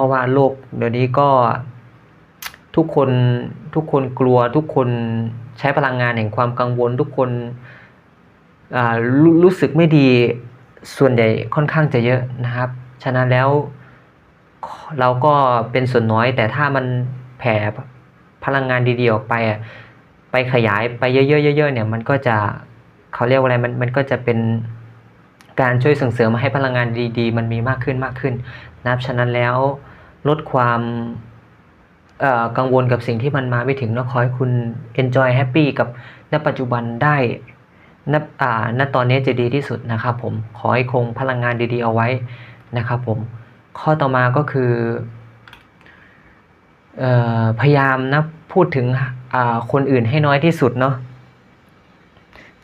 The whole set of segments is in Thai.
ราะว่าโลกเดี๋ยวนี้ก็ทุกคนทุกคนกลัวทุกคนใช้พลังงานแห่งความกังวล ทุกคนรูรู้สึกไม่ดีส่วนใหญ่ค่อนข้างจะเยอะนะครับ ฉะนั้นแล้วเราก็เป็นส่วนน้อย แต่ถ้ามันแผ่พลังงานดีๆออกไปอะไปขยายไปเยอะๆเยอะๆเนี่ยมันก็จะเขาเรียกว่าอะไรมันมันก็จะเป็นการช่วยส่งเสริมให้พลังงานดีๆ มันมีมากขึ้นมากขึ้นนะครับฉะนั้นแล้ว ลดความกังวลกับสิ่งที่มันมาไม่ถึงเนอะขอให้คุณ enjoy happy กับณปัจจุบันได้ณอ่าณตอนนี้จะดีที่สุดนะครับผมขอให้คงพลังงานดีๆเอาไว้นะครับผมข้อต่อมาก็คืออพยายามนะพูดถึงคนอื่นให้น้อยที่สุดเนาะ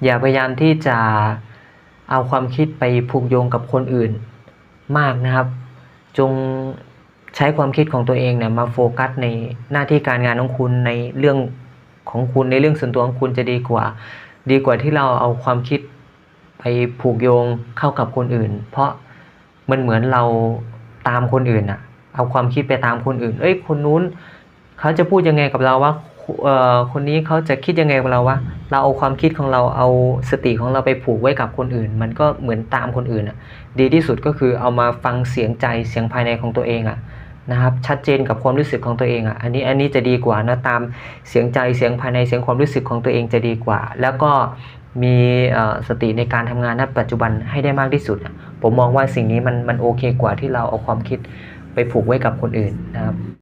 อย่าพยายามที่จะเอาความคิดไปผูกโยงกับคนอื่นมากนะครับ จง ใช้ความคิดของตัวเองเนี่ยมาโฟกัสในหน้าที่การงานของคุณในเรื่องของคุณในเรื่องส่วนตัวของคุณจะดีกว่า ดีกว่าที่เราเอาความคิดไปผูกโยงเข้ากับคนอื่น เพราะมันเหมือนเราตามคนอื่นอะเอาความคิดไปตามคนอื่น เอ้ยคนนู้นเขาจะพูดยังไงกับเราว่าเอ่อคนนี้เขาจะคิดยังไงกับเราวะ เราเอาความคิดของเราเอาสติของเราไปผูกไว้กับคนอื่น มันก็เหมือนตามคนอื่นอะดีที่สุดก็คือเอามาฟังเสียงใจเสียงภายในของตัวเองอะ นะครับชัดเจนกับความรู้สึกของตัวเองอะอันนี้อันนี้จะดีกว่านะตามเสียงใจเสียงภายในเสียงความรู้สึกของตัวเองจะดีกว่า แล้วก็มีสติในการทำงานณปัจจุบันให้ได้มากที่สุด ผมมองว่าสิ่งนี้มันมันโอเคกว่าที่เราเอาความคิดไปผูกไว้กับคนอื่นนะครับ